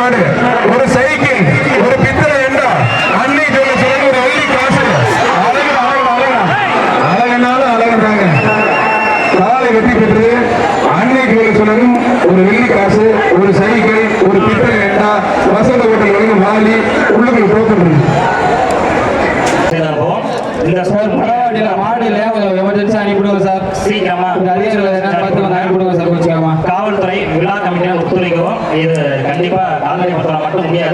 மாடு ஒரு சைக்கிள் ஒரு பித்தளை என்றா அன்னை சொல்ல சொல்ல ஒரு வெள்ளி காசு. அழகு அழகு காலை வெற்றி பெற்று அன்னை சொல்ல சொல்லணும் ஒரு வெள்ளி காசு ஒரு சைக்கிள் ஒரு பித்தளை என்றா வசந்த ஹோட்டல் வழங்கும் வாலி உள்ளுக்குள் போட்டு இந்த எமர்ஜென்சி அனுப்பிடுவோம் சார். சீக்கிரமா. நிறைய சார் கொஞ்சம் ஒத்துழைக்கவும். இது கண்டிப்பா கால்நடை மருத்துவம் மட்டும் முடியாது.